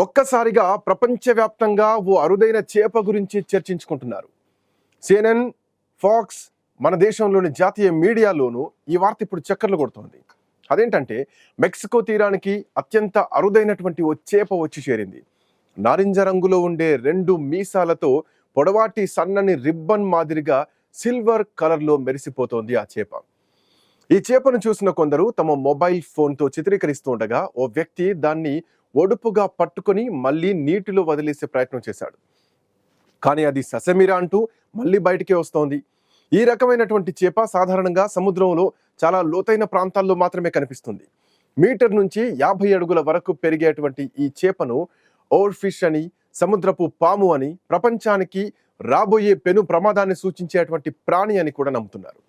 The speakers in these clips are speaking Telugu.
ఒక్కసారిగా ప్రపంచవ్యాప్తంగా ఓ అరుదైన చేప గురించి చర్చించుకుంటున్నారు. సిఎన్ఎన్ ఫాక్స్ మన దేశంలోని జాతీయ మీడియాలోనూ ఈ వార్త ఇప్పుడు చక్కర్లు కొడుతోంది. అదేంటంటే మెక్సికో తీరానికి అత్యంత అరుదైనటువంటి ఓ చేప వచ్చి చేరింది. నారింజ రంగులో ఉండే రెండు మీసాలతో పొడవాటి సన్నని రిబ్బన్ మాదిరిగా సిల్వర్ కలర్లో మెరిసిపోతోంది ఆ చేప. ఈ చేపను చూసిన కొందరు తమ మొబైల్ ఫోన్తో చిత్రీకరిస్తూ ఉండగా ఓ వ్యక్తి దాన్ని ఒడుపుగా పట్టుకొని మళ్ళీ నీటిలో వదిలేసే ప్రయత్నం చేశాడు. కానీ అది ససమిరా అంటూ మళ్ళీ బయటికే వస్తోంది. ఈ రకమైనటువంటి చేప సాధారణంగా సముద్రంలో చాలా లోతైన ప్రాంతాల్లో మాత్రమే కనిపిస్తుంది. మీటర్ నుంచి యాభై అడుగుల వరకు పెరిగేటువంటి ఈ చేపను ఓవర్ ఫిష్ అని సముద్రపు పాము అని ప్రపంచానికి రాబోయే పెను ప్రమాదాన్ని సూచించేటువంటి ప్రాణి అని కూడా నమ్ముతున్నారు.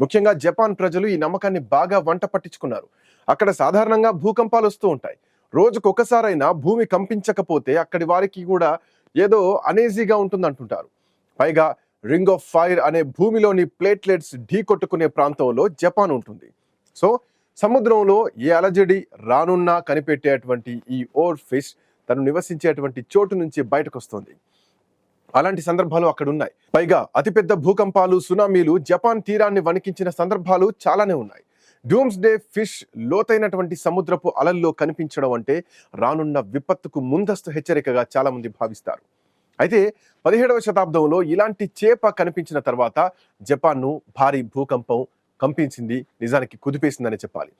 ముఖ్యంగా జపాన్ ప్రజలు ఈ నమ్మకాన్ని బాగా వంట పట్టించుకున్నారు. అక్కడ సాధారణంగా భూకంపాలు వస్తూ ఉంటాయి. రోజుకు ఒకసారైనా భూమి కంపించకపోతే అక్కడి వారికి కూడా ఏదో అనేజీగా ఉంటుంది అంటుంటారు పైగా రింగ్ ఆఫ్ ఫైర్ అనే భూమిలోని ప్లేట్లెట్స్ ఢీ కొట్టుకునే ప్రాంతంలో జపాన్ ఉంటుంది. సో సముద్రంలో ఏ అలజడి రానున్నా కనిపెట్టేటువంటి ఈ ఓర్ ఫిష్ తను నివసించేటువంటి చోటు నుంచి బయటకు వస్తుంది అలాంటి సందర్భాలు అక్కడ ఉన్నాయి పైగా అతిపెద్ద భూకంపాలు సునామీలు జపాన్ తీరాన్ని వణికించిన సందర్భాలు చాలానే ఉన్నాయి. డూమ్స్ డే ఫిష్ లోతైనటువంటి సముద్రపు అలల్లో కనిపించడం అంటే రానున్న విపత్తుకు ముందస్తు హెచ్చరికగా చాలామంది భావిస్తారు. అయితే పదిహేడవ శతాబ్దంలో ఇలాంటి చేప కనిపించిన తర్వాత జపాన్ను భారీ భూకంపం కంపించింది నిజానికి కుదిపేసిందని చెప్పాలి.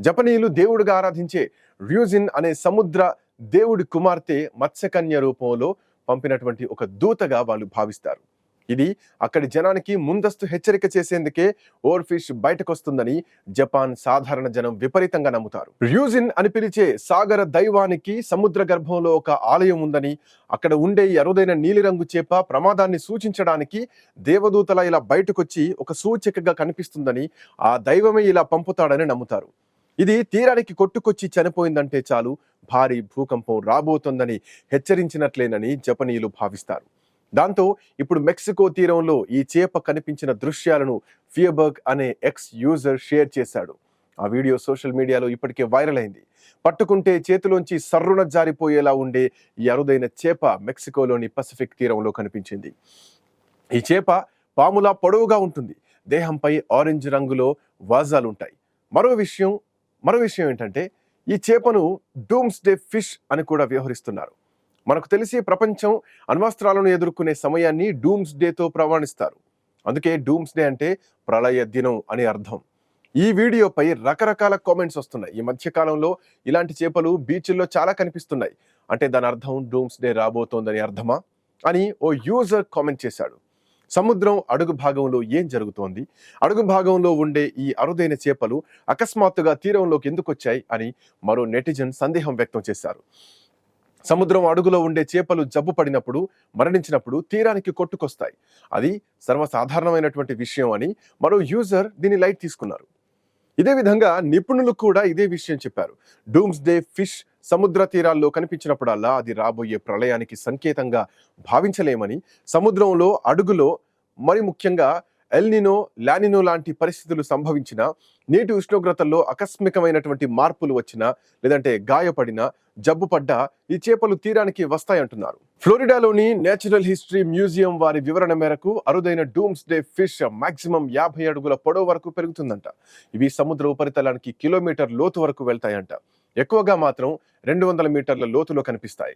జపనీయులు దేవుడిగా ఆరాధించే ర్యూజిన్ అనే సముద్ర దేవుడి కుమార్తె మత్స్యకన్య రూపంలో పంపినటువంటి ఒక దూతగా వాళ్ళు భావిస్తారు. ఇది అక్కడి జనానికి ముందస్తు హెచ్చరిక చేసేందుకే ఓర్ ఫిష్ బయటకు వస్తుందని జపాన్ సాధారణ జనం విపరీతంగా నమ్ముతారు. ర్యూజిన్ అని పిలిచే సాగర దైవానికి సముద్ర గర్భంలో ఒక ఆలయం ఉందని అక్కడ ఉండే అరుదైన నీలిరంగు చేప ప్రమాదాన్ని సూచించడానికి దేవదూతల ఇలా బయటకొచ్చి ఒక సూచికగా కనిపిస్తుందని ఆ దైవమే ఇలా పంపుతాడని నమ్ముతారు. ఇది తీరానికి కొట్టుకొచ్చి చనిపోయిందంటే చాలు భారీ భూకంపం రాబోతోందని హెచ్చరించినట్లేనని జపనీయులు భావిస్తారు. దాంతో ఇప్పుడు మెక్సికో తీరంలో ఈ చేప కనిపించిన దృశ్యాలను ఫియబర్గ్ అనే ఎక్స్ యూజర్ షేర్ చేశాడు. ఆ వీడియో సోషల్ మీడియాలో ఇప్పటికే వైరల్ అయింది. పట్టుకుంటే చేతిలోంచి సర్రున జారిపోయేలా ఉండే ఈ అరుదైన చేప మెక్సికోలోని పసిఫిక్ తీరంలో కనిపించింది. ఈ చేప పాములా పొడవుగా ఉంటుంది. దేహంపై ఆరెంజ్ రంగులో వాజాలు ఉంటాయి మరో విషయం మరో విషయం ఏంటంటే ఈ చేపను డూమ్స్ డే ఫిష్ అని కూడా వ్యవహరిస్తున్నారు. మనకు తెలిసి ప్రపంచం అణ్వస్త్రాలను ఎదుర్కొనే సమయాన్ని డూమ్స్ డేతో ప్రమాణిస్తారు. అందుకే డూమ్స్ డే అంటే ప్రళయ దినం అని అర్థం. ఈ వీడియోపై రకరకాల కామెంట్స్ వస్తున్నాయి. ఈ మధ్యకాలంలో ఇలాంటి చేపలు బీచ్ల్లో చాలా కనిపిస్తున్నాయి. అంటే దాని అర్థం డూమ్స్ డే రాబోతోందని అర్థమా? అని ఓ యూజర్ కామెంట్ చేశాడు. సముద్రం అడుగు భాగంలో ఏం జరుగుతోంది? అడుగు భాగంలో ఉండే ఈ అరుదైన చేపలు అకస్మాత్తుగా తీరంలోకి ఎందుకు వచ్చాయి అని మరో నెటిజన్ సందేహం వ్యక్తం చేశారు. సముద్రం అడుగులో ఉండే చేపలు జబ్బు పడినప్పుడు మరణించినప్పుడు తీరానికి కొట్టుకొస్తాయి. అది సర్వసాధారణమైనటువంటి విషయం అని మరో యూజర్ దీని లైట్ తీసుకున్నారు. ఇదే విధంగా నిపుణులు కూడా ఇదే విషయం చెప్పారు. డూమ్స్ డే ఫిష్ సముద్ర తీరాల్లో కనిపించినప్పుడల్లా అది రాబోయే ప్రళయానికి సంకేతంగా భావించలేమని సముద్రంలో అడుగులో మరి ముఖ్యంగా ఎల్నినో లానినో లాంటి పరిస్థితులు సంభవించిన నీటి ఉష్ణోగ్రతల్లో ఆకస్మికమైనటువంటి మార్పులు వచ్చినా లేదంటే గాయపడినా జబ్బు పడ్డా ఈ చేపలు తీరానికి వస్తాయంటున్నారు. ఫ్లోరిడాలోని నేచురల్ హిస్టరీ మ్యూజియం వారి వివరణ మేరకు అరుదైన డూమ్స్ డే ఫిష్ మాక్సిమం యాభై అడుగుల పొడవు వరకు పెరుగుతుందంట. ఇవి సముద్ర ఉపరితలానికి కిలోమీటర్ లోతు వరకు వెళ్తాయంట. ఎక్కువగా మాత్రం రెండు వందల మీటర్ల లోతులో కనిపిస్తాయి.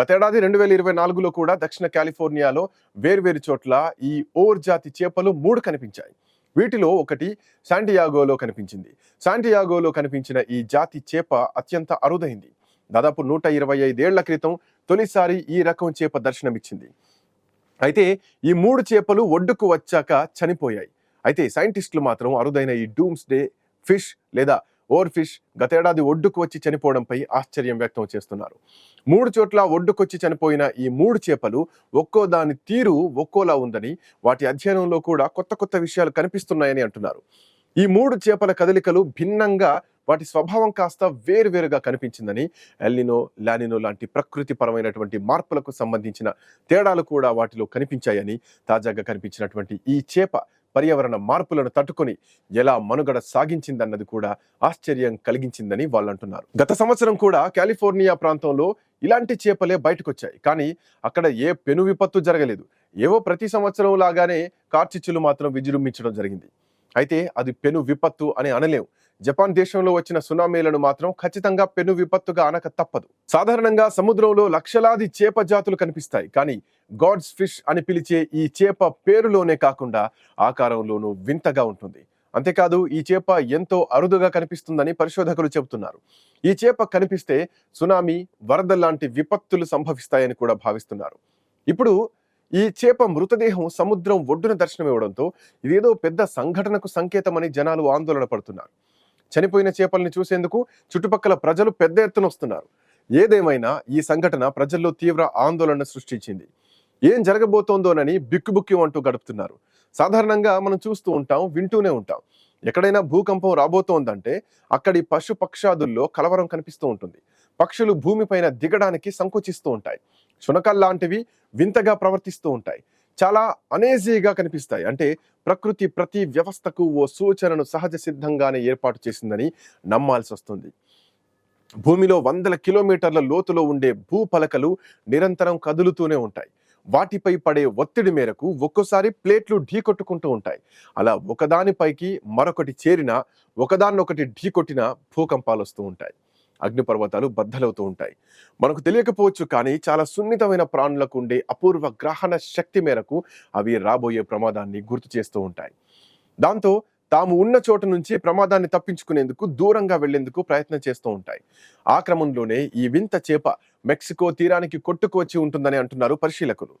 గతేడాది రెండు వేల ఇరవై నాలుగులో కూడా దక్షిణ కాలిఫోర్నియాలో వేర్వేరు చోట్ల ఈ ఓర్ జాతి చేపలు మూడు కనిపించాయి. వీటిలో ఒకటి శాంటియాగోలో కనిపించింది. శాంటియాగోలో కనిపించిన ఈ జాతి చేప అత్యంత అరుదైంది. దాదాపు నూట ఇరవై ఐదేళ్ళ క్రితం తొలిసారి ఈ రకం చేప దర్శనమిచ్చింది. అయితే ఈ మూడు చేపలు ఒడ్డుకు వచ్చాక చనిపోయాయి. అయితే సైంటిస్టులు మాత్రం అరుదైన ఈ డూమ్స్ డే ఫిష్ లేదా ఓర్ఫిష్ గతేడాది ఒడ్డుకు వచ్చి చనిపోవడంపై ఆశ్చర్యం వ్యక్తం చేస్తున్నారు. మూడు చోట్ల ఒడ్డుకొచ్చి చనిపోయిన ఈ మూడు చేపలు ఒక్కో దాని తీరు ఒక్కోలా ఉందని వాటి అధ్యయనంలో కూడా కొత్త కొత్త విషయాలు కనిపిస్తున్నాయని అంటున్నారు. ఈ మూడు చేపల కదలికలు భిన్నంగా వాటి స్వభావం కాస్త వేరువేరుగా కనిపించిందని ఎల్నినో లానినో లాంటి ప్రకృతి పరమైనటువంటి మార్పులకు సంబంధించిన తేడాలు కూడా వాటిలో కనిపించాయని తాజాగా కనిపించినటువంటి ఈ చేప పర్యావరణ మార్పులను తట్టుకొని ఎలా మనుగడ సాగించిందన్నది కూడా ఆశ్చర్యం కలిగించిందని వాళ్ళు అంటున్నారు గత సంవత్సరం కూడా కాలిఫోర్నియా ప్రాంతంలో ఇలాంటి చేపలే బయటకొచ్చాయి. కానీ అక్కడ ఏ పెను విపత్తు జరగలేదు. ఏవో ప్రతి సంవత్సరం లాగానే కార్చిచ్చులు మాత్రం విజృంభించడం జరిగింది. అయితే అది పెను విపత్తు అని అనలేము జపాన్ దేశంలో వచ్చిన సునామీలను మాత్రం ఖచ్చితంగా పెను విపత్తుగా అనక తప్పదు. సాధారణంగా సముద్రంలో లక్షలాది చేప జాతులు కనిపిస్తాయి. కానీ గాడ్స్ ఫిష్ అని పిలిచే ఈ చేప పేరులోనే కాకుండా ఆకారంలోనూ వింతగా ఉంటుంది. అంతేకాదు ఈ చేప ఎంతో అరుదుగా కనిపిస్తుందని పరిశోధకులు చెబుతున్నారు. ఈ చేప కనిపిస్తే సునామీ వరద లాంటి విపత్తులు సంభవిస్తాయని కూడా భావిస్తున్నారు. ఇప్పుడు ఈ చేప మృతదేహం సముద్రం ఒడ్డున దర్శనమివ్వడంతో ఇదేదో పెద్ద సంఘటనకు సంకేతమని జనాలు ఆందోళన పడుతున్నారు. చనిపోయిన చేపల్ని చూసేందుకు చుట్టుపక్కల ప్రజలు పెద్ద ఎత్తున వస్తున్నారు. ఏదేమైనా ఈ సంఘటన ప్రజల్లో తీవ్ర ఆందోళన సృష్టించింది. ఏం జరగబోతోందోనని బిక్కుబుక్కి అంటూ గడుపుతున్నారు. సాధారణంగా మనం చూస్తూ ఉంటాం వింటూనే ఉంటాం. ఎక్కడైనా భూకంపం రాబోతోందంటే అక్కడి పశు పక్షాదుల్లో కలవరం కనిపిస్తూ ఉంటుంది. పక్షులు భూమిపైన దిగడానికి సంకోచిస్తూ ఉంటాయి. శునకాల్లాంటివి వింతగా ప్రవర్తిస్తూ ఉంటాయి. చాలా అనేజీగా కనిపిస్తాయి. అంటే ప్రకృతి ప్రతి వ్యవస్థకు ఓ సూచనను సహజ సిద్ధంగానే ఏర్పాటు చేసిందని నమ్మాల్సి వస్తుంది. భూమిలో వందల కిలోమీటర్ల లోతులో ఉండే భూపలకలు నిరంతరం కదులుతూనే ఉంటాయి. వాటిపై పడే ఒత్తిడి మేరకు ఒక్కోసారి ప్లేట్లు ఢీకొట్టుకుంటూ ఉంటాయి. అలా ఒకదానిపైకి మరొకటి చేరిన ఒకదాన్నొకటి ఢీకొట్టిన భూకంపాలు వస్తూ ఉంటాయి. అగ్నిపర్వతాలు బద్దలవుతూ ఉంటాయి. మనకు తెలియకపోవచ్చు కానీ చాలా సున్నితమైన ప్రాణులకు ఉండే అపూర్వ గ్రహణ శక్తి మేరకు అవి రాబోయే ప్రమాదాన్ని గుర్తు చేస్తూ ఉంటాయి. దాంతో తాము ఉన్న చోట నుంచి ప్రమాదాన్ని తప్పించుకునేందుకు దూరంగా వెళ్ళేందుకు ప్రయత్నం చేస్తూ ఉంటాయి. ఆ క్రమంలోనే ఈ వింత చేప మెక్సికో తీరానికి కొట్టుకువచ్చి ఉంటుందని అంటున్నారు పరిశీలకులు.